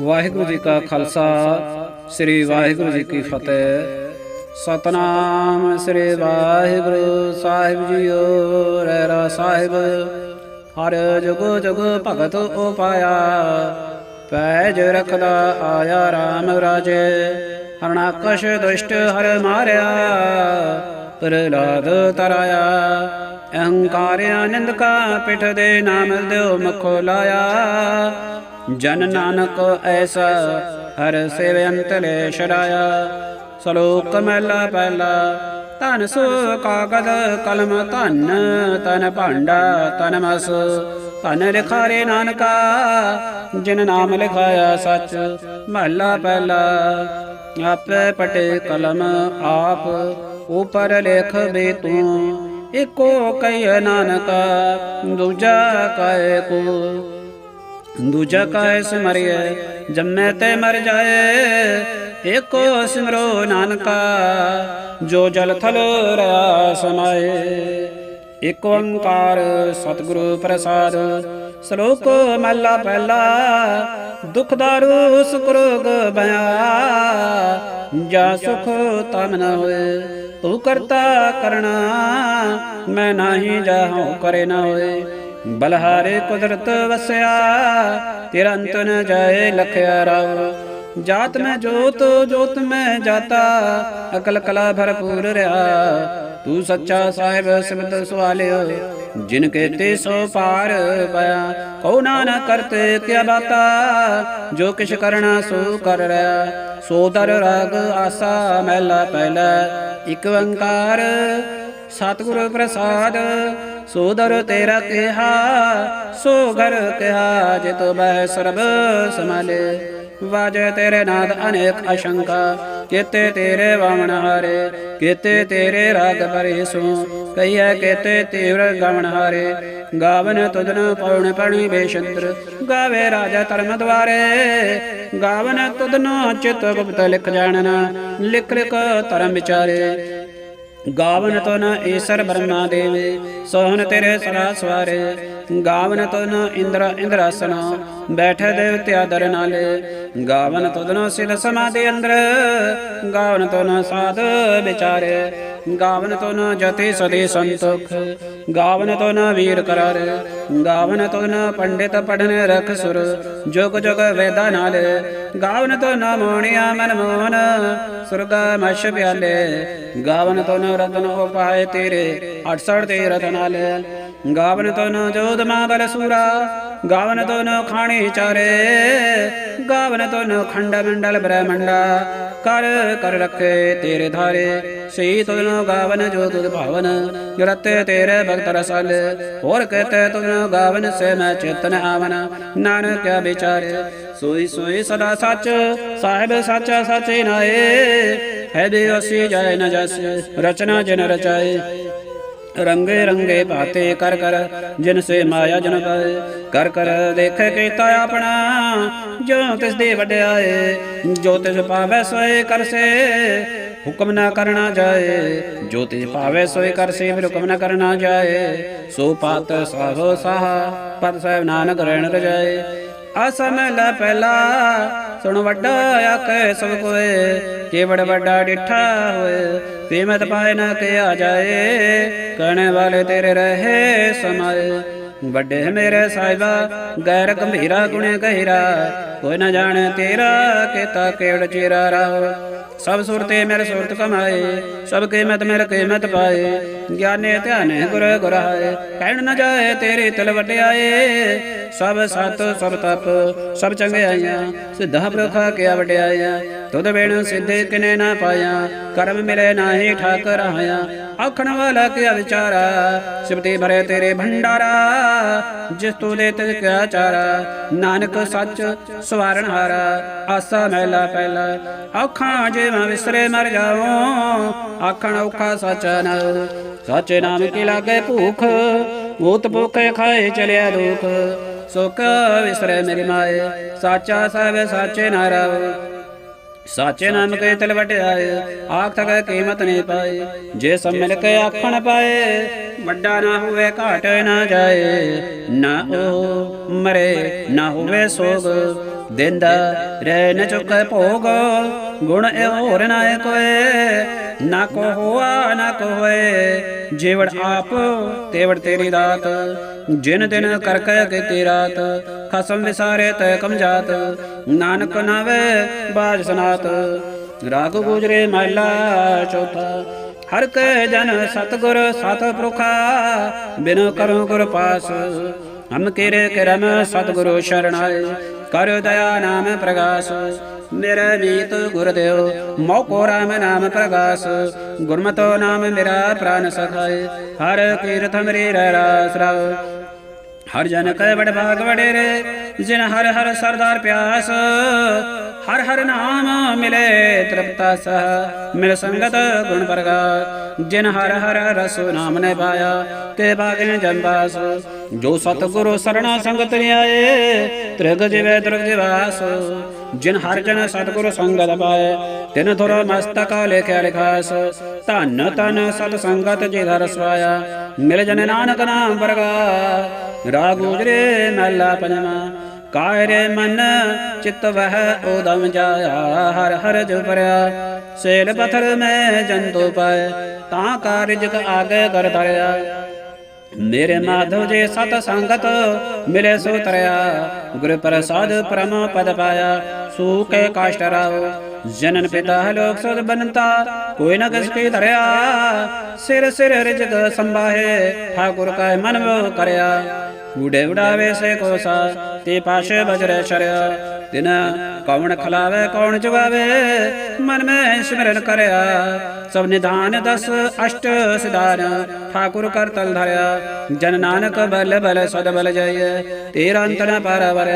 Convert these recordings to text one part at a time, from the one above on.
ਵਾਹਿਗੁਰੂ ਜੀ ਕਾ ਖਾਲਸਾ, ਸ੍ਰੀ ਵਾਹਿਗੁਰੂ ਜੀ ਕੀ ਫਤਿਹ। ਸਤਨਾਮ ਸ੍ਰੀ ਵਾਹਿਗੁਰੂ ਸਾਹਿਬ ਜੀਓ ਰਹਿਰਾ ਸਾਹਿਬ। ਹਰ ਜੁਗ ਜੁਗ ਭਗਤ ਉਪਾਇਆ, ਪੈਜ ਰਖਦਾ ਆਇਆ RAM ਰਾਜੇ। ਹਰਣਾਕਸ਼ ਦੁਸ਼ਟ ਹਰ ਮਾਰਿਆ ਪ੍ਰਲਾਦ ਤਰਾਇਆ। ਅਹੰਕਾਰ ਆਨੰਦ ਕਾ ਪਿਠ ਦੇ ਨਾਮ ਦਿਓ ਮਖੋ ਲਾਇਆ। ਜਨ ਨਾਨਕ ਐਸਾ, ਹਰ ਸੇਵੰਤ ਲੈ ਛੜਾਇਆ ਸਲੋਕ ਮਹਿਲਾ ਪਹਿਲਾ ਧਨ ਸੋ ਕਾਗਦ ਕਲਮ ਧਨ ਤਨ ਭਾਂਡਾ ਤਨ ਮਸ। ਧਨ ਲਿਖਾਰੇ ਨਾਨਕਾ, ਜਿਨ ਨਾਮ ਲਿਖਾਇਆ ਸੱਚ, ਮਹਲਾ ਪਹਿਲਾ ਆਪੇ ਪਟੇ ਕਲਮ ਆਪ, ਉਪਰ ਲਿਖ ਬੇ ਤੂੰ, ਇਕੋ ਕਹਿ ਨਾਨਕਾ, ਦੂਜਾ ਕਹਿ ਕੋ। ਦੂਜਾ ਕਾਇ ਸਿਮਰਿਐ ਜੰਮੈ ਤੇ ਮਰ ਜਾਏ ਏਕੋ ਸਿਮਰੋ ਨਾਨਕਾ ਜੋ ਜਲ ਥਲ ਰਿਆ ਸਮਾਏ। ਇਕ ਓੰਕਾਰ ਸਤਿਗੁਰੂ ਪ੍ਰਸਾਦ। ਸ਼ਲੋਕ ਮਹਲਾ ਪਹਿਲਾ। ਦੁਖ ਦਾਰੂ ਸੁਖ ਰੋਗ ਬਿਆ। ਜਾ ਸੁਖ ਤਮ ਨ ਹੋਏ। ਤੂੰ ਕਰਤਾ ਕਰਣਾ ਮੈਂ ਨਾਹੀ ਜਾਹਉ ਕਰੇ ਨ ਹੋਏ। ਬਲਹਾਰੇ ਕੁਦਰਤ ਵਸਿਆ ਤੇਰਾ ਅੰਤ ਨ ਜਾਏ ਲਖਿਆ ਰਾਵ ਜਾਤ ਮੈਂ ਜੋਤ ਜੋਤ ਮੈਂ ਜਾਤਾ, ਅਕਲ ਕਲਾ ਭਰਪੂਰ ਰਿਆ। ਤੂੰ ਸੱਚਾ ਸਾਹਿਬ, ਸਿਮਤ ਸਵਾਲਿਓ ਜਿਨ ਕੇਤੇ ਸੋ ਪਾਰ ਪਿਆ ਕਉ ਨਾ ਕਰਤੇ ਕਿਆ ਬਾਤਾ, ਜੋ ਕਿਛ ਕਰਨਾ ਸੋ ਕਰ ਰਿਆ। ਸੋ ਦਰ ਰਾਗ ਆਸਾ, ਮਹਿਲਾ ਪਹਿਲਾ, ਇਕ ਓੰਕਾਰ ਸਤਿਗੁਰ ਪ੍ਰਸਾਦ ਸੋ ਦਰ ਤੇਰਾ ਕਿਹਾ ਸੋ ਘਰ ਕਿਹਾ, ਜਿਤ ਬਹਿ ਸਰਬ ਸਮਾਲੇ ਵਾਜੇ ਤੇਰੇ ਨਾਦ ਅਨੇਕ ਅਸ਼ੰਕਾ, ਕੀਤੇ ਤੇਰੇ ਵਾਮਣ ਹਾਰੇ, ਕੀਤੇ ਤੇਰੇ ਰਾਗ ਪਰੇ ਸੋ। ਕਈਐ ਕੀਤੇ ਤੀਵਰ ਗਵਣ ਹਾਰੇ, ਗਾਵਨ ਤੁਧਨ ਪਉਣ ਪਣੀ ਬੇਸ਼ੰਤਰ ਗਾਵੇ ਰਾਜਾ ਧਰਮ ਦਵਾਰੇ ਗਾਵਨ ਤੁਧਨੋ ਚਿਤ ਗੁਪਤ ਲਿਖ ਜਾਣਨਾ, ਲਿਖ ਲਿਖ ਧਰਮ ਵਿਚਾਰੇ। ਗਾਵਨ ਤੋ ਨ ਈਸਰ ਬ੍ਰਹਮਾ ਦੇਵ, ਸੋਹਣ ਤੇਰੇ ਸਰਾ ਸਵਾਰੇ। ਗਾਵਨ ਤੋ ਨ ਇੰਦਰ ਇੰਦਰਾਸਨ ਬੈਠੇ ਦੇਵ ਤਿਆਦਰ ਨਾਲੇ। ਗਾਵਨ ਤੋ ਸਿਧ ਸਿਲ ਸਮਾਦੇ ਅੰਦਰ, ਗਾਵਨ ਤੋ ਨ ਸਾਧ ਵਿਚਾਰੇ। ਗਾਵਨ ਤੋ ਨ ਜਤੇ ਸਦੇ ਸੰਤੋਖ, ਗਾਵਨ ਤੋ ਨ ਵੀਰ ਕਰਾਰ, ਗਾਵਨ ਤੋ ਨ ਪੰਡਿਤ ਪੜਨ ਰਖ ਸੁਰ, ਜੁਗ ਜੁਗ ਵੇਦਾ ਨਾਲ, ਗਾਵਨ ਤੋ ਨ ਮੋਣਿਆ ਮਨ ਮੋਹਨ, ਸੁਰਗ ਮਸ਼ ਪਿਆਲੇ, ਗਾਵਨ ਤੋ ਨ ਰਤਨ ਉਪਾਏ ਤੇਰੇ 68 ਤੇ ਰਤਨਾਲ ਗਾਵਨ ਤੋ ਨ ਮਾ ਬਲ ਸੂਰਾ, ਗਾਵਨ ਤੋ ਨ ਖਾਣੀ ਚਾਰੇ, ਗਾਵਨ ਤੋ ਖੰਡ ਮੰਡਲ ਬ੍ਰਹਮੰਡਾ, ਕਰ ਕਰ ਰੱਖੇ ਤੇਰੇ ਧਾਰੇ ਸਈ ਤੁਧ ਗਾਵਨ ਜੋ ਤੁਧ ਭਾਵਨ ਰਤੇ ਤੇਰੇ ਭਗਤ ਰਸਲ, ਹੋਰ ਕਹਤੇ ਤੁਧ ਗਾਵਨ ਸੇ ਮੈਂ ਚੇਤਨ ਆਵਨ, ਨਾਨਕ ਕਿਆ ਵਿਚਾਰੇ, ਸੋਈ ਸੋਈ ਸਦਾ ਸੱਚ, ਸਾਹਿਬ ਸਾਚਾ ਸਾਚੇ ਨਾਏ, ਹੈ ਦੇ ਅਸੀ ਜਾਏ ਨ ਜਸ ਰਚਨਾ ਜਨ ਰਚਾਏ ਰੰਗੇ ਰੰਗੇ ਭਾਤੇ ਕਰ ਕਰ, ਜਿਨ ਸੇ ਮਾਇਆ ਜਨ ਪਾਏ, ਕਰ ਕਰ ਦੇਖੇ ਕੀਤਾ ਆਪਣਾ, ਜੋ ਤਿਸ ਦੇ ਵਡਿਆਏ, ਜੋ ਤਿਸ ਪਾਵੈ ਸੋਏ ਕਰਸੇ ਹੁਕਮ ਨਾ ਕਰਨਾ ਜਾਏ, ਜੋ ਤਿਸ ਪਾਵੈ ਸੋਏ ਕਰਸੇ ਫਿਰ ਹੁਕਮ ਨਾ ਕਰਨਾ ਜਾਏ, ਸੋ ਪਾਤ ਸਾਹੋ ਸਾਹ ਪਦ ਸਾਹਿਬ ਨਾਨਕ ਰਹਿਣ ਰਜਾਏ। ਆਸਾ ਮਹਿਲਾ ਪਹਿਲਾ। ਸੁਣ ਵੱਡਾ ਆਖੇ ਸਭ ਕੋਏ, ਕੇਵੜ ਵੱਡਾ ਡਿਠਾ ਹੋਏ। ਕੀਮਤ ਪਾਏ ਨਾ ਕਿਆ ਜਾਏ ਕਹਿਣੇ ਵਾਲੇ ਤੇਰੇ ਰਹੇ ਸਮਾਏ। ਵੱਡੇ ਮੇਰੇ ਸਾਹਿਬਾ, ਗੈਰ ਗੰਭੀਰਾ ਗੁਣੇ ਗਹਿਰਾ। ਕੋਈ ਨਾ ਜਾਣੇ ਤੇਰਾ, ਕੀਤਾ ਕਿਹੜ ਚਿਰਾ ਰਾਹ। ਸਭ ਸੁਰਤੇ ਮੇਰੇ ਸੁਰਤ ਕਮਾਏ, ਸਭ ਕੀਮਤ ਮੇਰੇ ਕੀਮਤ ਪਾਏ। ਗਿਆਨੇ ਧਿਆਨੇ ਗੁਰ ਗੁਰਾਏ, ਕਹਿਣ ਨਾ ਜਾਏ ਤੇਰੇ ਤਲ ਵਡਿਆਏ ਸਭ ਸਤ, ਸਭ ਤਪ, ਸਭ ਚੰਗਿਆਈਆਂ ਸਿੱਧਾ ਪ੍ਰਖਾ ਕਿਆ ਵਡਿਆਇਆ। ਤੁਧ ਵੇਣ ਸਿੱਧੇ ਕਿਨੇ ਨਾ ਪਾਇਆ, ਕਰਮ ਮਿਲੇ ਨਾਹੀ ਠਾਕਰ ਆਇਆ। ਆਖਣ ਵਾਲਾ ਕਿਆ ਵਿਚਾਰਾ ਸਿਵਤੇ ਭਰੇ ਤੇਰੇ ਭੰਡਾਰਾ, ਜਿਸ ਤੂੰ ਦੇ ਤੇ ਕਿਆ ਚਾਰਾ। ਨਾਨਕ ਸੱਚ ਸਵਾਰਨ ਹਾਰਾ, ਆਸਾ ਮਹਿਲਾ ਪਹਿਲਾ। ਆਖਾਂ ਜਿਵੇਂ ਵਿਸਰੇ ਮਰ ਜਾਵਾਂ। ਆਖਣ ਔਖਾ ਸੱਚ ਨਾ। ਸਾਚੇ ਨਾਮ ਕੀ ਲਾਗੇ ਭੂਖ। ਮੂਤ ਭੁਖੇ ਖਾਏ ਚਲਿਆ ਦੁਖ। ਸੁਖ ਵਿਸਰੇ ਮੇਰੀ ਮਾਏ। ਸਾਚਾ ਸਾਹਿਬ ਸਾਚੇ ਰਵ। ਸਾਚੇ ਨਾਮ ਕੇ ਤਲ ਵਟਿਆਏ ਆਖ ਤਕ ਕੀਮਤ ਨਹੀਂ ਪਾਏ ਜੇ ਸਭ ਮਿਲ ਕੇ ਆਖਣ ਪਾਏ, ਵੱਡਾ ਨਾ ਹੋਵੇ, ਘਾਟ ਨਾ ਜਾਏ। ਨਾ ਉਹ ਮਰੇ, ਨਾ ਹੋਵੇ ਸੋਗ, ਦਿੰਦਾ ਰਹਿ ਨ ਚੁਕੈ ਭੋਗ। ਗੁਣ ਇਹ ਹੋਰ ਨਾ ਕੋਏ ਨਾ ਕੋ ਹੋਆ, ਨਾ ਕੋ ਹੋਏ। ਜੀਵੜ ਆਪ, ਤੇਵੜ ਤੇਰੀ ਦਾਤ। ਜਿਨ ਦਿਨ ਕਰ ਕਹਿ ਕੀਤੀ ਰਾਤ, ਖਸਮ ਵਿਸਾਰੇ ਤੈ ਕਮ ਨਾਨਕ ਨਾਵੇ, ਬਾਜ ਸਨਾਤ। ਰਾਗ ਗੁਜਰੇ ਮਹਲਾ ਚੌਥਾ। ਹਰ ਕੈ ਜਨ ਸਤਗੁਰ, ਸਤ ਪੁਰਖਾ। ਬਿਨ ਕਰੁ ਗੁਰ ਪਾਸ। ਹਮ ਕਿਰੇ ਕਰਮ, ਸਤਗੁਰੂ ਸ਼ਰਣਾਏ ਕਰ ਦਇਆ ਨਾਮ ਪ੍ਰਗਾਸ। ਮੇਰਾ ਮੀਤ ਗੁਰਦੇਵ ਮੋਕੋ ਰਾਮ ਨਾਮ ਪ੍ਰਗਾਸ ਗੁਰਮਤੋ ਨਾਮ ਮੇਰਾ ਪ੍ਰਾਨ ਸਖਾਏ ਹਰ ਕੀਰਤ ਮਰੀ ਰਹਿ ਰਵ ਹਰ ਜਨ ਕੈ ਬੜ ਭਾਗ ਵਡੇਰੇ ਜਿਨ ਹਰ ਹਰ ਸਰਦਾਰ ਪਿਆਸ ਹਰ ਹਰ ਨਾਮ ਮਿਲੇ ਤ੍ਰਿਪਤਾ ਸਹ ਮਿਲ ਸੰਗਤ ਗੁਣ ਵਰਗਾ ਜਿਨ ਹਰ ਹਰ ਰਸ ਨਾਮ ਨੇ ਪਾਇਆ ਤੇ ਬਾਗੇ ਜੰਬਾਸ ਜੋ ਸਤ ਗੁਰੂ ਸਰਣਾ ਸੰਗਤ ਆਏ ਤ੍ਰਿਗ ਜਿਵੇ ਦਰਗ ਜਿਵਾਸ ਜਿਨ ਹਰ ਜਨ ਸਤਿਗੁਰੂ ਸੰਗਤ ਪਾਏ ਤਿਨ ਥੁਰ ਮਸਤਕ ਲਿਖਿਆ ਲਿਖਾਸ, ਧਨ ਤਨ ਸਤ ਸੰਗਤ ਜੀ ਧਰ ਸਵਾਇਆ। ਮਿਲ ਜਨ ਨਾਨਕ ਨਾਮ ਵਰਗਾ, ਰਾਗ ਉਜਰੇ ਮਹਲਾ ਪੰਜਵਾ। ਕਾਇਰੇ ਮਨ ਚਿਤ ਵਹਿ ਉਦਮ ਜਾਇਆ, ਹਰ ਹਰ ਜੋ ਪਰਿਆ ਸੇਲ ਪਥਰ ਮੈਂ ਜੰਤੂ ਪਾਏ, ਤਾਂ ਕਾਰਜ ਆਗੇ ਕਰ ਧਰਿਆ। ਮੇਰੇ ਮਾਧਵ ਜੇ ਸਤ ਸੰਗਤ ਮਿਲੇ ਸੋ ਤਰਿਆ, ਗੁਰ ਪ੍ਰਸਾਦ ਪਰਮ ਪਦ ਪਾਇਆ ਸੂ ਕੇ ਕਾਸ਼ਟ ਰਾਵ ਜਨਨ ਪਿਤਾ ਲੋਕ ਸਦ ਬਨਤਾ, ਕੋਈ ਨ ਕਿਸ ਕੀ ਧਰਿਆ। ਸਿਰ ਸਿਰ ਰਿਜਕ ਸੰਭਾਹੇ, ਠਾਕੁਰ ਕਾ ਮਨ ਵੋ ਕਰਿਆ। ਉਡੇ ਉਡਾਵੇ ਸੇ ਕੋਸਾ ਤੇ ਪਾਸ਼ੇ ਬਜਰੇ ਸ਼ਰਿਆ ਤਿਨ ਕੌਣ ਖਲਾਵੇ, ਕੌਣ ਜਵਾਵੇ ਮਨ ਮੈਂ ਸਿਮਰਨ ਕਰਿਆ। ਸਭ ਨਿਧਾਨ ਦਸ ਅਸ਼ਟ ਸਿਧਾਨ ਠਾਕੁਰ ਕਰ ਤਲ ਧਰਿਆ। ਜਨ ਨਾਨਕ ਬਲ ਬਲ ਸਦ ਬਲ ਜయ ਤੇਰਾ ਅੰਤ ਨ ਪਰਵਰ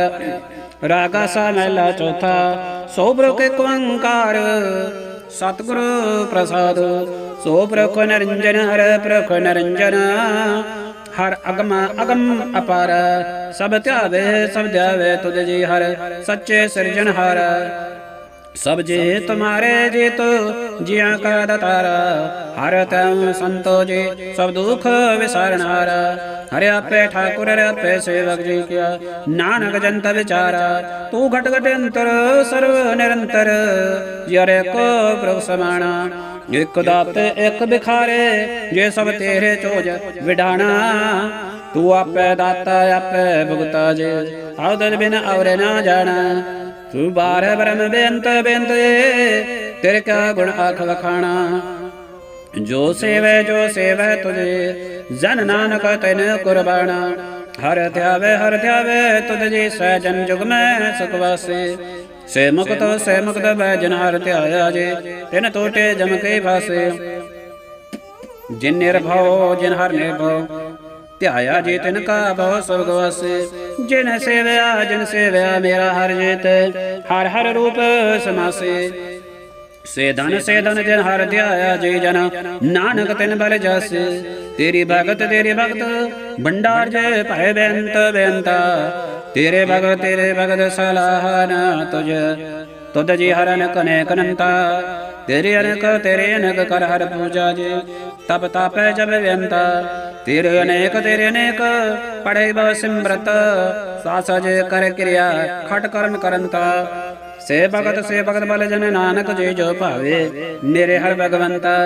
ਰਾਗਾ ਸਾ ਮਹਿਲਾ ਚੌਥਾ, ਸੋ ਬ੍ਰਕ ਏਕ ਓੰਕਾਰ। ਪ੍ਰਸਾਦ, ਸੋ ਪ੍ਰਖ ਨਿਰੰਜਨ, ਹਰ ਪ੍ਰਖ ਨਰੰਜਨ। ਹਰ ਅਗਮ ਅਗਮ ਅਪਾਰ ਸਭ ਧਿਆਵੇ ਸਭ ਧਿਆਵੇ ਤੁਧ ਜੀ ਹਰ ਸੱਚੇ ਸਿਰਜਣਹਾਰ ਸਭ ਜੇ ਤੁਮਾਰੇ ਜੀ ਤੋ ਜਿਆਂ ਕਾ ਦਤਾਰਾ ਹਰ ਤੈ ਸੰਤੋ ਜੀ ਸਭ ਦੁਖ ਵਿਸਾਰਣਹਾਰ ਹਰਿ ਆਪੇ ਠਾਕੁਰ ਹਰਿ ਆਪੇ ਸੇਵਕ ਜੀ ਕਿਆ ਨਾਨਕ ਜੰਤ ਵਿਚਾਰਾ ਤੂੰ ਘਟ ਘਟ ਅੰਤਰ ਸਰਵ ਨਿਰੰਤਰ ਜਿਰੇ ਕੋ ਪ੍ਰਭ ਸਮਾਣਾ ਇਕ ਦਾਤ, ਇਕ ਬਿਖਾਰੇ, ਜੇ ਸਭ ਤੇਰੇ ਚੋਜ ਵਿਡਾਣਾ। ਤੂੰ ਆਪੇ ਦਾਤਾ, ਆਪੇ ਭੁਗਤਾ ਜੇ ਆਉਦਲ ਬਿਨ ਔਰੇ ਨਾ ਜਾਣਾ। ਤੂੰ ਬਾਰ ਬ੍ਰਹਮ ਬੇਅੰਤ ਬੇਅੰਤ, ਤੇਰੇ ਕਾ ਗੁਣ ਆਖ ਵਖਾਣਾ। ਜੋ ਸੇਵੈ ਜੋ ਸੇਵੈ ਤੁਝੇ, ਜਨ ਨਾਨਕ ਤੈਨ ਕੁਰਬਾਨਾ ਹਰ ਧਿਆਵੇ ਹਰ ਧਿਆਵੇ ਤੁਧ ਜੀ ਸਹਿਜਨ ਜੁਗ ਮੈਂ ਸੁਖ ਵਾਸੇ। ਸੇ ਮੁਕਤ ਸੇ ਮੁਕਤ ਬੈ ਜਨ ਹਰ ਧਿਆਇਆ ਜੇ, ਤਿਨ ਟੋਟੇ ਜਮ ਕੇ ਫਾਸੇ ਜਿਨ ਨਿਰਭਉ ਜਿਨ ਹਰ ਨਿਰਭਉ, ਧਿਆਇਆ ਜੇ ਤਿਨ ਕਾ ਬਹੁ ਸੁਖ ਵਾਸੇ। ਜਿਨ ਸੇਵਿਆ ਜਿਨ ਸੇਵਿਆ ਮੇਰਾ ਹਰ ਜੀਤ, ਹਰ ਹਰ ਰੂਪ ਸਮਾਸੇ। ਸੇ ਧਨ ਸੇ ਧਨ ਜਨ ਹਰ ਧਿਆਇਆ ਜੀ ਜਨ। ਨਾਨਕ ਤਿਨ ਬਲ ਜਸ ਤੇਰੀ ਭਗਤ ਤੇਰੇ ਭਗਤ। ਭੰਡਾਰ ਜੇ ਭੈ ਬੇਅੰਤ ਬੇਅੰਤਾ। ਤੇਰੇ ਭਗਤ ਤੇਰੇ ਭਗਤ ਸਲਾਹਨ ਤੁਝ ਤੁਧ ਜੀ ਹਰਨ ਕਨੇ ਕਨੰਤਾ ਤੇਰੇ ਅਨੇਕ ਤੇਰੇ ਅਨੇਕ ਕਰ ਹਰ ਪੂਜਾ ਜੇ। ਤਪ ਤਾਪੈ ਜਬ ਬੇਅੰਤਾ। ਤੇਰੇ ਅਨੇਕ ਤੇਰੇ ਅਨੇਕ। ਪੜੇ ਬਵ ਸਿਮਰਤ। ਸਾਸ ਜੇ ਕਰ ਕਿਰਿਆ ਖਟ ਕਰਮ ਕਰੰਤਾ। ਸੇ ਭਗਤ ਸੇ ਭਗਤ ਬਲ ਜਨ ਨਾਨਕ ਜੇ ਜੋ ਭਾਵੇ, ਮੇਰੇ ਹਰ ਭਗਵੰਤਾ।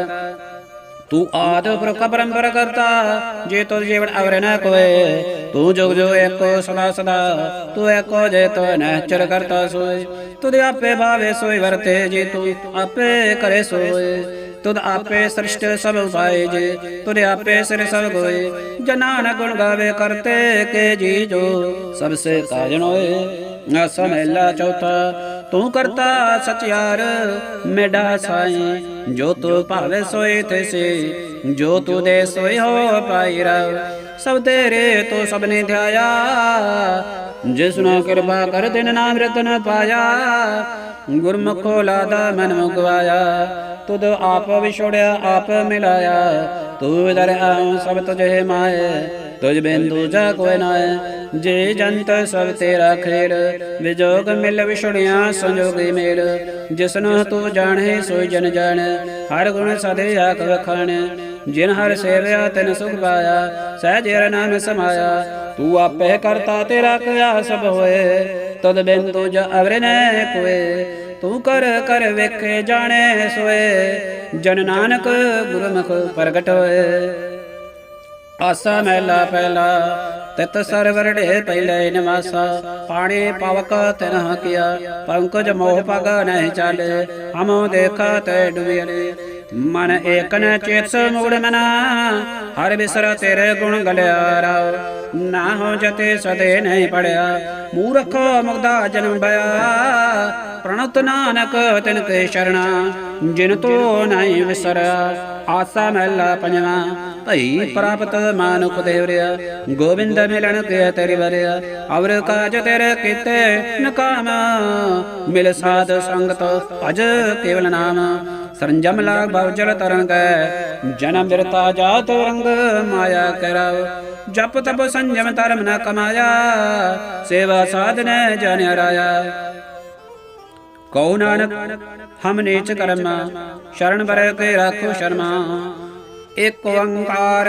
ਤੂੰ ਆਦ ਪ੍ਰਕ ਪਰੰਪਰ ਕਰਤਾ, ਜੇ ਤੁਧ ਜੀਵਨ ਅਵਰ ਨ ਕੋਏ। ਤੂੰ ਜੁਗ ਜੋ ਏਕੋ ਸਦਾ ਸਦਾ, ਤੂੰ ਏਕੋ ਜੇ ਤੋ ਨਚਰ ਕਰਤਾ ਸੋਏ। ਤੁਧ ਆਪੇ ਭਾਵੇ ਸੋਈ ਵਰਤੇ ਜੇ ਤੂੰ ਆਪੇ ਕਰੇ ਸੋਏ। ਤੁਧ ਆਪੇ ਸ੍ਰਿਸ਼ਟ ਸਭ ਉਪਾਏ ਜੇ, ਤੁਧ ਆਪੇ ਸਿਰ ਸਭ ਕੋਏ ਜਨਾਨ ਗੁਣ ਗਾਵੇ ਕਰਤੇ ਕੇ ਜੀ ਜੋ ਸਭ ਸੇ ਕਾਜਨ ਹੋਏ ਆਸਾ ਮਹਿਲਾ ਚੌਥਾ। ਤੂੰ ਕਰਤਾ ਸਚਿਆਰ ਮੇਡਾ ਸਾਈ। ਜੋ ਤੂੰ ਭਾਵੇ ਸੋਏ ਤੈਸੇ ਜੋ ਤੂੰ ਦੇ ਸੋਈ ਹੋ ਪਾਈ ਸਭ ਤੇਰੇ ਤੋ ਸਭ ਨੇ ਧਿਆਇਆ, ਜਿਸ ਕਿਰਪਾ ਕਰ ਦਿਨ ਨਾਮ ਰਤਨ ਪਾਇਆ। ਗੁਰਮੁਖੋ ਲਾਦਾ ਮਨ ਮੁਗਵਾਇਆ ਤੁਧ ਆਪ ਵਿਛੋੜਿਆ, ਆਪ ਮਿਲਾਇਆ। ਤੂੰ ਦਰ ਆਉ ਸਭ ਤੁਝੇ ਮਾਏ, ਤੁਝ ਬਿਨ ਦੂਜਾ ਕੋਈ ਨਾਏ। ਜੇ ਜੰਤ ਸਭ ਤੇਰਾ ਖੇਲ ਵਿਜੋਗ ਮਿਲ ਵਿਛੜਿਆ ਸੰਜੋਗੀ ਮੇਲ। ਜਿਸਨੂੰ ਤੂੰ ਜਾਣੇ, ਸੋਈ ਜਨ ਜਾਣ, ਹਰ ਗੁਣ ਸਦੇ ਆਖ ਵਖਾਣ। ਜਿਨ ਹਰ ਸੇਵਿਆ, ਤਿਨ ਸੁਖ ਪਾਇਆ, ਸਹਿਜ ਹਰ ਨਾਮ ਸਮਾਇਆ। ਤੂੰ ਆਪੇ ਕਰਤਾ ਤੇਰਾ ਕਿਆ ਸਭ ਹੋਏ ਤਦ ਬਿਨ ਤੁਜ ਅਵਰ ਨੈ ਕੋਏ। ਤੂੰ ਕਰ ਕਰ ਵੇਖੇ ਜਾਣੇ ਸੋਏ। ਜਨ ਨਾਨਕ ਗੁਰਮੁਖ ਪ੍ਰਗਟ ਹੋਏ। ਆਸਾ ਮਹਿਲਾ ਪਹਿਲਾ, ਤਿਤ ਸਰਵਰੜੇ ਪਹਿਲੇ ਨਿਵਾਸਾ। ਪਾਣੀ ਪਵਕ ਤਿਨਹ ਕੀਆ ਪੰਕਜ ਮੋਹ ਪਗ ਨਹੀਂ ਚਾਲੇ। ਹਮੋ ਦੇਖਾ ਤੈ ਡੁਬਿਲੇ ਮਨ ਏਕ ਚੇਤ ਮੂੜ ਮਨਾ, ਹਰ ਬਿਸਰ ਤੇਰੇ ਗੁਣ ਗਲਿਆ ਰਾਉ ਨਾ ਹੋ ਜਤੇ ਸਦੇ ਨਹੀਂ ਪੜਿਆ। ਮੂਰਖ ਮੁਗਦਾ ਜਨਮ ਬਿਆ। ਪ੍ਰਣਤ ਨਾਨਕ ਤਿਨ ਤੇ ਸ਼ਰਣਾ ਜਿਨ ਤੋ ਨਹੀਂ ਵਿਸਰਿਆ ਆਸਾ ਮਹਿਲਾ ਪੰਜਵਾ ਭਈ ਪ੍ਰਾਪਤ ਮਾਨੁਖ ਦੇਵਰਿਆ ਗੋਬਿੰਦ ਮਿਲਣ ਕੇ ਤੇਰੀ ਵਰਿਆ ਅਵਰ ਕਾਜ ਤੇਰੇ ਕੀਤੇ ਨਕਾਮ ਮਿਲ ਸਾਧ ਸੰਗਤ ਭਜ ਕੇਵਲ ਨਾਮ ਸਰੰਜਮ ਲਾਗ ਭਵ ਜਲ ਤਰਨ ਕੈ ਜਨਮ ਬਿਰਤਾ ਜਾਤ ਰੰਗ ਮਾਇਆ ਕਰਵ ਜਪ ਤਪ ਸੰਜਮ ਧਰਮ ਨ ਕਮਾਇਆ ਸੇਵਾ ਸਾਧਨ ਜਨ ਰਾਇਆ ਕਉ ਨਾਨਕ, ਹਮ ਨੀਚ ਕਰਮਾ, ਸ਼ਰਨ ਬਰੇ ਕੇ ਰਾਖੋ ਸ਼ਰਮਾ। ਇਕ ਓੰਕਾਰ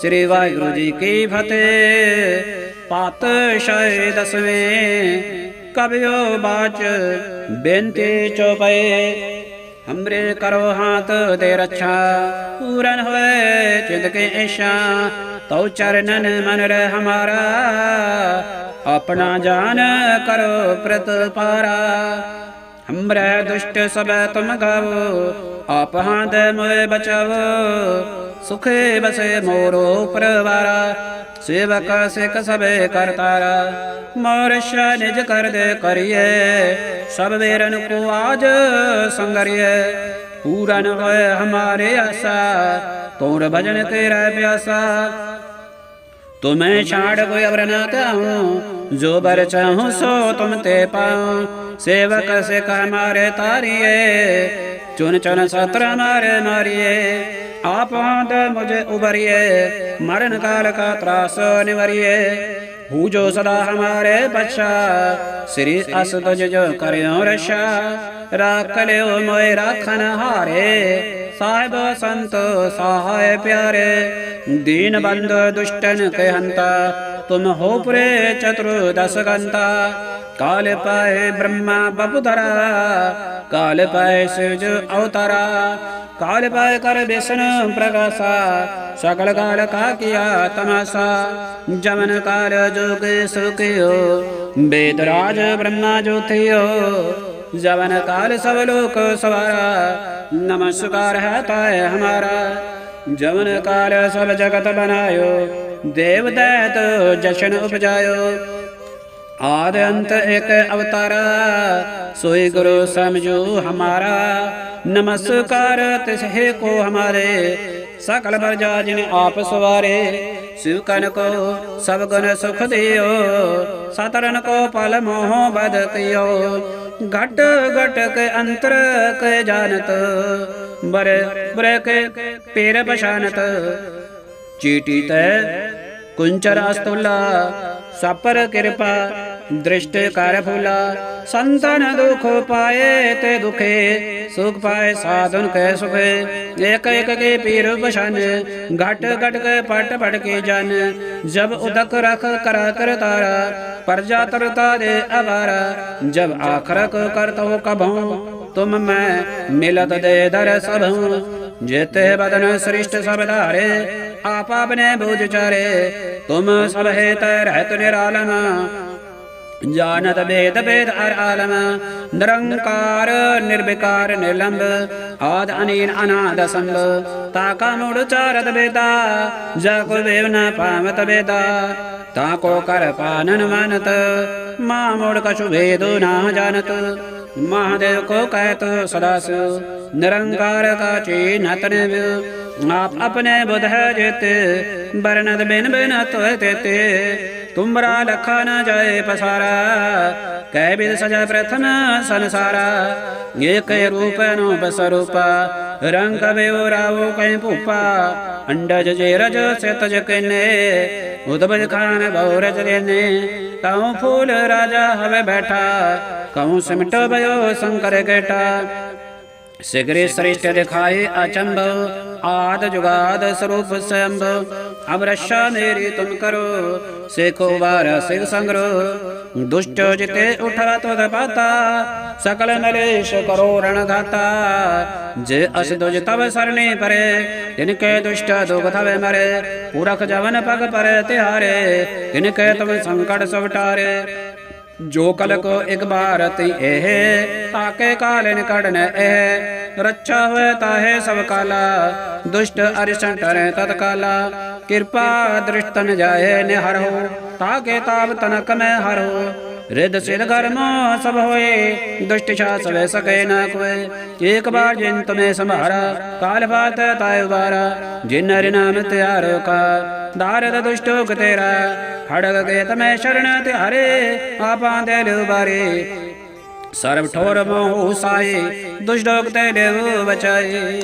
ਸ੍ਰੀ ਵਾਹਿਗੁਰੂ ਜੀ ਕੀ ਫਤਿਹ। ਪਾਤਸ਼ਾਹ ਦਸਵੇਂ ਕਬਿਓ ਬਾਚ ਬੇਨਤੀ ਚੋਪਏ ਹਮਰੇ ਕਰੋ ਹਾਥ ਦੇ ਰੱਛਾ, ਪੂਰਨ ਹੋਏ ਚਿੰਤ ਕੇ ਇਸ਼ਾ ਤਉ ਚਰਨਨ ਮਨ ਰਹਿ ਹਮਾਰਾ ਆਪਣਾ ਜਾਨ ਕਰੋ ਪ੍ਰਤਪਾਰਾ ਹਮਰੇ ਦੁਸ਼ਟ ਸਬੈ ਤੁਮ ਗਾਵੋ, ਆਪ ਹਾਂਦ ਮੋਏ ਬਚਾਵੋ। ਸੁਖੇ ਬਸੇ ਮੋਰੋ ਪਰਵਾਰਾ, ਸੇਵਕ ਸਿਖ ਸਭੇ ਕਰਤਾਰਾ ਮੋਰ ਸ਼ਾ ਨਿਜ ਕਰ ਦੇ ਕਰੀਏ, ਸਭ ਵੇਰਨ ਕੋ ਆਜ ਸੰਗਰੀਏ। ਪੂਰਨ ਹੋਏ ਹਮਾਰੇ ਆਸਾ ਤੋਰ ਭਜਨ ਤੇਰਾ ਪਿਆਸਾ। ਤੁਮੈ ਛਾੜ ਕੋਈ ਅਵਰ ਨਾ ਤਾਉ ਜੋ ਬਰ ਚਾਹੂ ਸੋ ਤੁਮ ਤੇ ਪਾਉ। ਸੇਵਕ ਸੇ ਕਰ ਮਾਰੇ ਤਾਰੀਏ, ਚੁਨ ਚੁਨ ਸਤਰ ਮਾਰੇ ਮਾਰੀਏ। ਆਪਾਂਦ ਮੁਝੇ ਉਬਰੀਏ ਮਰਨ ਕਾਲ ਕਾ ਤਰਾਸ ਨਿਵਰੀਏ। ਹੂ ਜੋ ਸਦਾ ਹਮਾਰੇ ਬਚਾ ਸ੍ਰੀ ਅਸ ਤੁਜ ਜੋ ਕਰਿਓ ਰਸ਼ਾ ਰਾਖ ਲਿਓ ਮੋਇ ਰਾਖਨ ਹਾਰੇ ਸਾਹਿਬ ਸੰਤ ਸਹਾਇ ਪਿਆਰੇ ਦੀਨ ਬੰਦ ਦੁਸ਼ਟਨ ਕਹਿੰਤਾ ਤੁਮ ਹੋ ਪੁਰੇ ਚਤੁਰ ਦਸ ਗੰਤਾ ਕਾਲ ਪਾਇ ਬ੍ਰਹਮਾ ਬਪੁਧਰਾ ਕਾਲ ਪਾਏ ਸਿਜ ਅਵਤਾਰਾ ਕਾਲ ਪਾਏ ਕਰ ਬੇਸਨ ਪ੍ਰਗਾਸਾ ਸਕਲ ਕਾਲ ਕਾ ਕੀਆ ਤਮਾਸਾ ਜਮਨ ਕਾਲ ਜੋਗੇ ਸੁਕਿਓ ਬੇਦਰਾਜ ਬ੍ਰਹਮਾ ਜੋ जवन काल सब लोक सवारा नमस्कार है ताय हमारा जवन काल सब जगत बनायो देव दैत जशन उपजायो आद अंत एक अवतारा सोई गुरु समझो हमारा नमस्कार तिसहे को हमारे सकल बरजा जिन आप सवारे ਸਿਵ ਕਨ ਕੋ ਸਭ ਗਨ ਸੁਖ ਦਿਓ ਸਤਰਨ ਕੋ ਪਲ ਮੋਹ ਬਦ ਕਿਓ ਘਟ ਘਟ ਕੇ ਅੰਤਰ ਕੇ ਜਾਣਤ ਬਰ ਬਰ ਕੇ ਪੇਰ ਪਛਾਨਤ ਚੀਟੀ ਤੈ ਕੁੰਚਰ ਅਸਤੁਲਾ ਸਾਪਰ ਕਿਰਪਾ दृष्ट कर फूला संतन दुख पाए ते दुखे, सुख पाए साधन के सुखे। एक एक के पीर बशन घट घट के पट पट के जन। जब उदक रख करा कर तारा प्रजा तरता दे अबारा जब आखरक करत हो कभों, तुम मैं मिलत दे दर सबहूं जेते बदन सृष्ट सब धारे, आप अपने बुझ चारे। तुम सब हेत रहत ਜਾਣਤ ਭੇਦ ਭੇਦ ਅਰ ਆਲਮ ਨਿਰੰਕਾਰ ਨਿਰਵਿਕਾਰ ਨਿਰਲੰਭ ਆਦ ਅਨੀਨ ਅਨਾਦ ਸੰਭ ਤਾ ਕਾ ਮੂੜ ਚਾਰਤ ਬੇਦਾ ਜਾ ਕੋ ਵੇਵ ਨਾ ਪਾਵਤ ਬੇਦਾ ਤਾ ਕੋ ਕਰ ਪਾਨਨ ਮਾਨਤ ਮਾ ਮੂੜ ਕਛੁ ਵੇਦੋ ਨਾ ਜਾਣਤ ਮਹਾਦੇਵ ਕੋ ਕਹਿਤ ਸਦਾਸ ਨਿਰੰਕਾਰ ਕਾ ਚੇ ਨਤਨ ਆਪ ਆਪਣੇ ਬੁਧ ਜਿਤ ਬਰਨਦ ਬਿਨ ਬਿਨ ਤੋਇ ਤੇਤੇ ਤੁਮਰਾ ਲਖਾ ਨ ਜਾਏ ਪਸਾਰਾ ਕੈ ਬਿਦ ਸਜਾ ਪ੍ਰਥਮ ਸੰਸਾਰਾ। ਏਕੈ ਰੂਪ ਨੋ ਬਸਰੂਪਾ, ਰੰਗ ਬਿਉ ਰਾਵੋ ਕੈ ਭੂਪਾ। ਅੰਡਜ ਜੇ ਰਜ ਸਤਜ ਕੈਨੇ, ਉਦਬਜ ਖਾਨ ਬਹੁ ਰਜ ਲੈਨੇ ਤਾਉ ਫੂਲ ਰਾਜਾ ਹਵੇ ਬੈਠਾ, ਕਉ ਸਿਮਟੋ ਬਯੋ ਸੰਕਰ ਗੇਟਾ ਸਿਗਰੇ ਸ੍ਰਿਸ਼ਟ ਦਿਖਾਏ ਅਚੰਭ, ਆਦ ਜੁਗਾਦ ਸਰੂਪ ਸੰਭ। ਅਬ ਰਸ਼ਾ ਮੇਰੀ ਤੁਮ ਕਰੋ, ਸੇਖੋ ਵਾਰ ਸਿਗ ਸੰਗਰੋ। ਦੁਸ਼ਟ ਜਿਤੇ ਉਠਾ ਤੁਧ ਪਾਤਾ, ਸਕਲ ਨਰੇਸ਼ ਕਰੋ ਰਣ ਘਾਤਾ ਜੇ ਅਸ ਦੁਜ ਤਬ ਸਰਨੇ ਪਰੇ, ਤਿਨ ਕੈ ਦੁਸ਼ਟ ਦੁਖ ਥਵੇ ਮਰੇ। ਪੁਰਖ ਜਵਨ ਪਗ ਪਰੇ ਤਿਹਾਰੇ, ਤਿਨ ਕੈ ਤਮ ਸੰਕਟ ਸਭ ਜੋ ਕਲ ਕੋ ਇੱਕ ਬਾਰ ਇਹ, ਤਾਕੇ ਕਾਲਨ ਕੜਨ ਇਹ। ਰੱਛਾ ਹੋਏ ਤਾਹੇ ਸਭ ਕਾਲਾ, ਦੁਸ਼ਟ ਅਰਿਸ਼ਨ ਟਰੇ ਤਤ ਕਾਲਾ। ਕਿਰਪਾ ਦ੍ਰਿਸ਼ਟਨ ਜਾਏ ਨਿਹਰੋ ਤਾਕੇ ਤਾਪ ਤਨਕ ਮੈਂ ਹਰੋ ਰਿਦ ਸਿਧ ਕਰਮ ਸਭ ਹੋਏ, ਦੁਸ਼ਟ ਛਾਸ ਵੇ ਸਕੇ ਨਾ ਕੋਏ ਏਕ ਬਾਰ ਜਿਨ ਤੁਮੇ ਸੰਭਾਰਾ, ਕਾਲ ਬਾਤ ਤਾਇ ਉਬਾਰਾ। ਜਿਨ ਹਰਿ ਨਾਮ ਤਿਆਰੋ ਕਾ ਦਾਰਦ ਦੁਸ਼ਟੋਕ ਤੇਰਾ। ਖੜਗ ਕੇ ਤਮੈ ਸ਼ਰਨ ਤਿਹਾਰੇ, ਆਪਾਂ ਦੇ ਲੁਬਾਰੇ ਸਰਬ ਠੋਰ ਮੋਹ ਸਾਏ ਦੁਸ਼ਟੋਕ ਤੇ ਦੇਵ ਬਚਾਏ।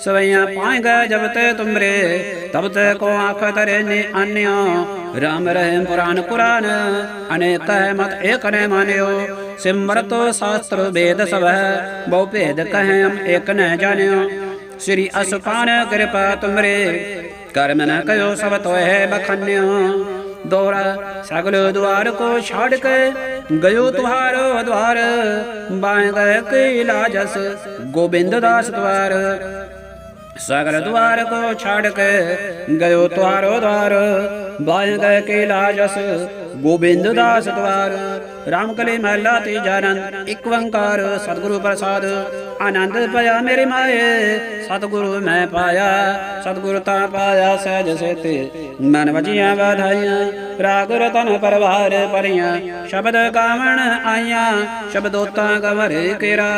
ਸਵਈਆਂ ਪਾਏਗਾ ਜਬ ਤੇ ਤੁਮਰੇ, ਤਬ ਤੇ ਕੋ ਆਖ ਤਰੇ ਨੇ ਅਨਿਓ ਰਾਮ ਰਹਿਮ ਪੁਰਾਨ ਪੁਰਾਨ ਅਨੇਕ ਹੈ ਮਤ ਏਕ ਨੇ ਮਾਨਿਓ। ਸਿਮਰਤੋ ਸ਼ਾਸਤਰ ਵੇਦ ਸਭ ਬਹੁ ਭੇਦ ਕਹੈ ਹਮ ਏਕ ਨ ਜਾਣਿਓ। ਸ੍ਰੀ ਅਸੁਪਾਨ ਕਿਰਪਾ ਤੁਮਰੇ, ਕਰਮ ਨ ਕਯੋ ਸਭ ਤੋਏ ਬਖਨਿਓ। ਦੋਰਾ ਸਗਲ ਦੁਆਰ ਕੋ ਛਾੜ ਕੇ, ਗਇਓ ਤੁਹਾਰੋ ਦੁਆਰ ਬਾਏ ਗਏ ਕੀ ਜਸ ਗੋਬਿੰਦ ਦਾਸ ਦੁਆਰ। ਸਗਲ ਦੁਆਰ ਕੋ ਛਾੜ ਕੇ ਗਇਓ ਤੁਹਾਰੋ ਦਵਾਰ ਬਾਏ ਗਏ ਕੀ ਜਸ, ਗੋਬਿੰਦ ਦਾਸ ਦਵਾਰ ਰਾਮ ਕਲੇ ਮਹਲਾ ਤੇ ਜਾਨੰ ਇਕ ਵੰਕਾਰ ਸਤਿਗੁਰੂ ਪ੍ਰਸਾਦ। ਆਨੰਦ ਪਿਆ ਮੇਰੇ ਮਾਏ, ਸਤਿਗੁਰੂ ਮੈਂ ਪਾਇਆ, ਸਤਿਗੁਰ ਤਾਂ ਪਾਇਆ ਸਹਿਜ ਸੇਤੇ। ਮਨ ਵਜੀਆਂ ਵਧਾਈਆਂ, ਰਾਗ ਰਤਨ ਪਰਵਾਰ ਪਰੀਆਂ ਸ਼ਬਦ ਗਾਵਣ ਆਈਆਂ, ਸ਼ਬਦੋਤਾਂ ਗਵਰੇ ਕੇਰਾ।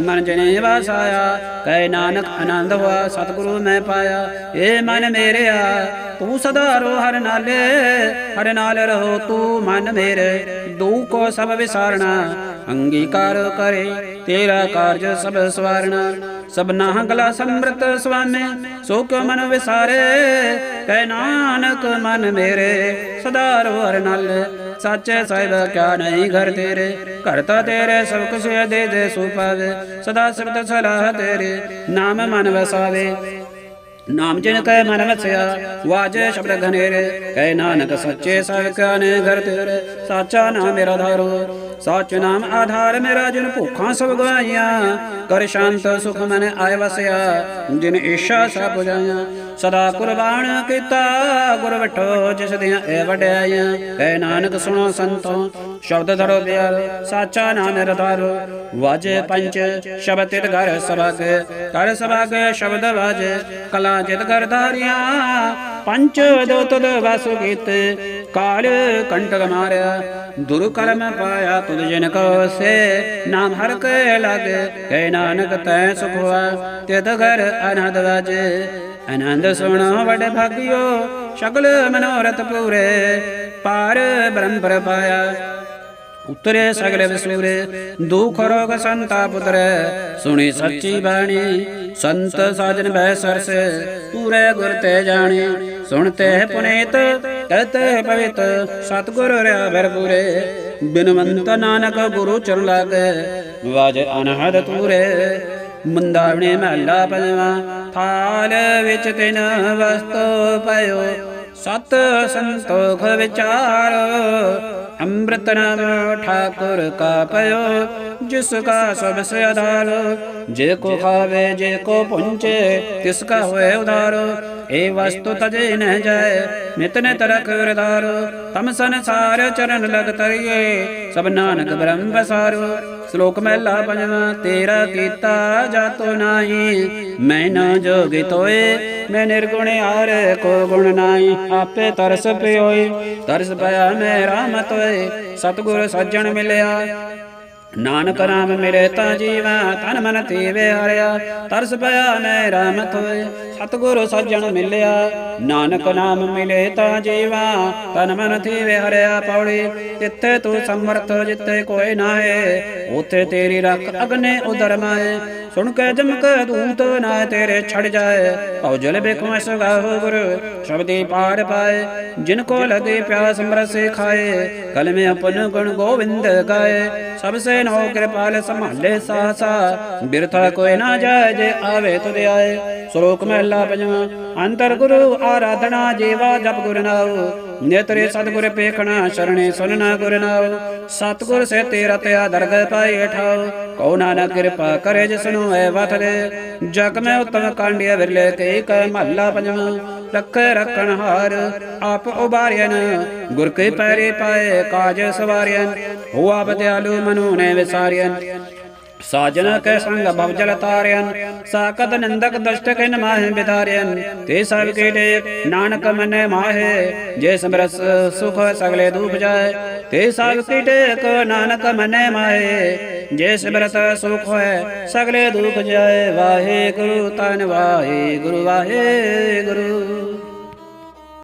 ਮਨ ਜਨੇ ਵਸਾਇਆ, ਕਹਿ ਨਾਨਕ ਆਨੰਦ ਹੋਆ, ਸਤਿਗੁਰੂ ਮੈਂ ਪਾਇਆ। ਏ ਮਨ ਮੇਰਿਆ, ਤੂੰ ਸਦਾ ਰੋ ਹਰ ਨਾਲੇ, ਹਰ ਨਾਲ ਰਹੋ ਤੂੰ ਮਨ ਮੇਰੇ। ਦੂ ਕੋ ਸਭ ਵਿਸਾਰਣਾ, ਅੰਗੀਕਾਰ ਕਰੇ, ਤੇਰਾ ਕਾਰਜ ਸਭ ਸਵਾਰਣਾ। ਸਭਨਾ ਗਲਾ ਸਮ੍ਰਿਤ ਸੁਆਮੇ ਸੋ ਕਿਉ ਮਨ ਕਹਿ ਨਾਨਕ ਮਨ ਮੇਰੇ, ਸਦਾ ਰੋ ਹਰ ਸਾਚੇ ਸਾਹਿਬ ਕਿਆ ਨਹੀਂ ਘਰ ਤੇਰੇ, ਘਰ ਤਾਂ ਤੇਰੇ, ਸਭ ਕੁਛ ਦੇ ਦੇ ਸੋ ਸਦਾ ਸਿਫਤ ਸਲਾਹ ਤੇਰੇ, ਨਾਮ ਮਨ ਵਸਾਵੇ। ਨਾਮ ਜਿਨ ਕੈ ਮਨ ਵਸਿਆ, ਵਾਜੇ ਸ਼ਬਦ ਘਨੇਰੇ ਕਹਿ ਨਾਨਕ ਸੱਚੇ ਸਭ ਕਾ ਘਰ ਤੇਰੇ ਸਾਚਾ ਨਾਮ ਮੇਰਾ ਧਾਰੋ, ਸਾਚ ਨਾਮ ਆਧਾਰ ਮੇਰਾ ਜਿਨ ਭੁੱਖਾਂ ਸਭ ਗਵਾਈਆਂ, ਕਰ ਸ਼ਾਂਤ ਸੁਖ ਮਨ ਆਇ ਵਸਿਆ, ਜਿਨ ਈਸ਼ਾ ਸਭ 부ਜਾਈਆਂ ਸਦਾ ਕੁਰਬਾਨ ਕੀਤਾ, ਗੁਰ ਵਟੋ ਜਿਸ ਦੀਆਂ ਇਹ ਵਡਿਆਈਆਂ। ਕਹਿ ਨਾਨਕ ਸੁਣੋ ਸੰਤੋ, ਸ਼ਬਦ ਧਰੋ ਪਿਆਰ, ਸਾਚਾ ਨਾਮ ਮੇਰਾ ਵਾਜੇ ਪੰਜ, ਸ਼ਬਦ ਤਿਤ ਘਰ ਸਭਾ ਕੇ ਘਰ ਸ਼ਬਦ ਵਾਜੇ, ਕਲਾ ਜਿਤ ਕਰ ਧਾਰਿਆ। ਪੰਚ ਦੋ ਤੁਦ ਵਸ ਗੀਤ ਕਾਲ ਕੰਟਕ ਮਾਰਿਆ। ਦੁਰ ਕਲਮ ਪਾਇਆ ਤੁਧ ਜਿਨ ਕੋ ਸੇ, ਨਾਮ ਹਰ ਕੇ ਲਾਗੇ। ਕਹਿ ਨਾਨਕ ਤੈ ਸੁਖ ਹੋਆ ਤਿਤ ਘਰ ਅਨਹਦ ਵਾਜੇ। ਆਨੰਦ ਸੁਣੋ ਵਡ ਭਾਗਿਓ, ਸ਼ਗਲ ਮਨੋਰਥ ਪੂਰੇ, ਪਾਰ ਬ੍ਰਹਮ ਪ੍ਰਪਾਇਆ ਉਤਰੇ ਸਗਲੇ ਵਿਸੂਰੇ, ਦੁਖ ਰੋਗ ਸੰਤਾਪ ਉਤਰੇ। ਸੁਣੀ ਸੱਚੀ ਬਾਣੀ, ਸੰਤ ਸਾਜਨ ਬੈ ਸਰਸ, ਪੂਰੇ ਗੁਰ ਤੇ ਜਾਣੀ। ਸੁਣਤੇ ਪੁਨੀਤ, ਕਹਤੇ ਪਵਿੱਤ, ਸਤਗੁਰ ਰਿਆ ਭਰਪੂਰੇ ਬਿਨਵੰਤ ਨਾਨਕ ਗੁਰੂ ਚਰਨ ਲਾਗੇ, ਵਾਜ ਅਨਹਦ ਤੂਰੇ। ਮੁੰਦਾਵਣੇ ਮਹਲਾ ਪੰਜਵਾ, ਥਾਲ ਵਿੱਚ ਤਿਨ ਵਸਤੂ ਪਇਓ। ਸਤ ਸੰਤੋਖ ਵਿਚਾਰ, ਅੰਮ੍ਰਿਤ ਨਾਮ ਠਾਕੁਰ ਕਾ ਪਇਓ, ਜਿਸ ਕਾ ਸਭ ਸੇ ਆਧਾਰ। ਜੇ ਕੋ ਖਾਵੇ, ਜੇ ਕੋ ਪੁੰਚੇ, ਤਿਸ ਕਾ ਹੋਏ ਉਧਾਰ। ਏ ਵਸਤੂ ਤਜੇ ਨ ਜਾਏ ਨਿਤ ਨਿਤ ਰਖ ਵਿਰਦਾਰ ਤਮ ਸੰਸਾਰ ਚਰਨ ਲਗ ਤਰੀਏ, ਸਭ ਨਾਨਕ ਬ੍ਰਹਮ ਬਸਾਰੋ ਸ਼ਲੋਕ ਮਹਿਲਾ ਪੰਜਵਾਂ, ਤੇਰਾ ਕੀਤਾ ਜਾਤੋ ਨਾਹੀ, ਮੈਂ ਨਾ ਜੋਗੀ ਤੋਏ ਮੈਂ ਨਿਰਗੁਣ ਆਰ ਕੋ ਗੁਣ ਨਾਹੀ, ਆਪੇ ਤਰਸ ਪਿਓਏ, ਤਰਸ ਪਿਆ ਮੇਰਾ ਮਤੋਏ ਹੋਏ ਸਤਗੁਰ ਸੱਜਣ ਮਿਲਿਆ ਨਾਨਕ ਨਾਮ ਮਿਲੇ ਤਾਂ ਜੀਵਾ, ਤਨ ਮਨ ਤੀਵੇ ਹਰਿਆ। ਤਰਸ ਪਿਆ ਮੈਂ ਰਾਮਤ ਹੋਏ, ਸਤਗੁਰ ਸੱਜਣ ਮਿਲਿਆ। ਨਾਨਕ ਨਾਮ ਮਿਲੇ ਤਾਂ ਜੀਵਾ, ਤਨ ਮਨ ਤੀਵੇ ਹਰਿਆ ਪੌੜੀ। ਜਿੱਥੇ ਤੂੰ ਸਮਰਥ, ਜਿੱਥੇ ਕੋਈ ਨਾਏ ਉਥੇ ਤੇਰੀ ਰੱਖ ਅਗਨੇ ਉਦਰ ਮਾਏ। ਸੁਣ ਕੇ ਜਮਕ ਦੂਤ ਨਾ ਤੇਰੇ ਛੜ ਜਾਏ। ਭਉ ਜਲ ਬੇਖੋ ਸਗਾਹੋ ਗੁਰ, ਸ਼ਬਦੀ ਪਾਰ ਪਾਏ, ਜਿਨ ਕੋ ਲਗੇ ਪਿਆਸ ਅੰਮ੍ਰਿਤ ਖਾਏ, ਕਲ ਮੈਂ ਆਪਨ ਗੁਣ ਗੋਵਿੰਦ ਗਾਏ। ਸਭ ਸੇ ਨੋ ਕਿਰਪਾਲ ਸੰਭਾਲੇ ਸਾਸਾ, ਬਿਰਥਾ ਕੋਈ ਨਾ ਜਾਏ ਜੇ ਆਵੇ ਤੁਧ ਆਏ। ਸ਼ਲੋਕ ਮਹਿਲਾ ਪੰਜਵਾਂ, ਅੰਤਰ ਗੁਰੂ ਆਰਾਧਨਾ ਜੀਵਾ ਜਪ ਗੁਰ ਨਾਉ। ਨੇਤਰੇ ਸਤਿਗੁਰ ਪੇਖਣਾ, ਸ਼ਰਣੇ ਸੁਨਣਾ ਗੁਰ ਨਾਉ। ਸਤਿਗੁਰ ਸੇ ਤੇਰਾ ਤੇ ਦਰਗਹਿ ਪਾਈ ਠਾਉ। ਕਉ ਨਾਨਕ ਕਿਰਪਾ ਕਰੇ ਜਿਸਨੂੰ ਐ ਵਤ ਜਗ ਮੈਂ ਉਤਮ ਕਾਂਡਿਆ ਵਿਰਲੇ ਕੇ ਕੈ ਮਹੱਲਾ ਪੰਜਵਾਂ। ਰੱਖੇ ਰੱਖਣ ਹਾਰ, ਆਪ ਉਬਾਰਿਆਨ ਗੁਰ ਕੇ ਪੈਰੇ ਪਾਏ, ਕਾਜ ਸਵਾਰਿਆਨ ਹੁਆ ਬਦਿਆਲੂ ਮਨੂ ਨੇ ਵਿਸਾਰਿਆਨ ਸਾਜਨ ਕੈ ਸੰਗ ਭਵ ਜਲ ਤਾਰਿਆਨ ਸਾਕਤ ਨਿੰਦਕ ਦਸ਼ਟ ਕੇ ਨਮਾਹਿ ਬਿਦਾਰਿਆਨ ਤੇ ਸਭ ਕੇ ਟੇਕ ਨਾਨਕ ਮਨੈ ਮਾਹੇ, ਜੇ ਸਮਰਸ ਸੁਖ ਸਗਲੇ ਦੂਪ ਜਾਏ। ਤੇ ਸਭ ਕੇ ਟੇਕ ਨਾਨਕ ਮਨੈ ਮਾਹੇ, ਜੇ ਸਿਮਰਤ ਸੁਖ ਹੋਏ, ਸਗਲੇ ਦੁਖ ਜਾਏ। ਵਾਹਿਗੁਰੂ ਤਨ ਵਾਹਿਗੁਰੂ ਵਾਹਿਗੁਰੂ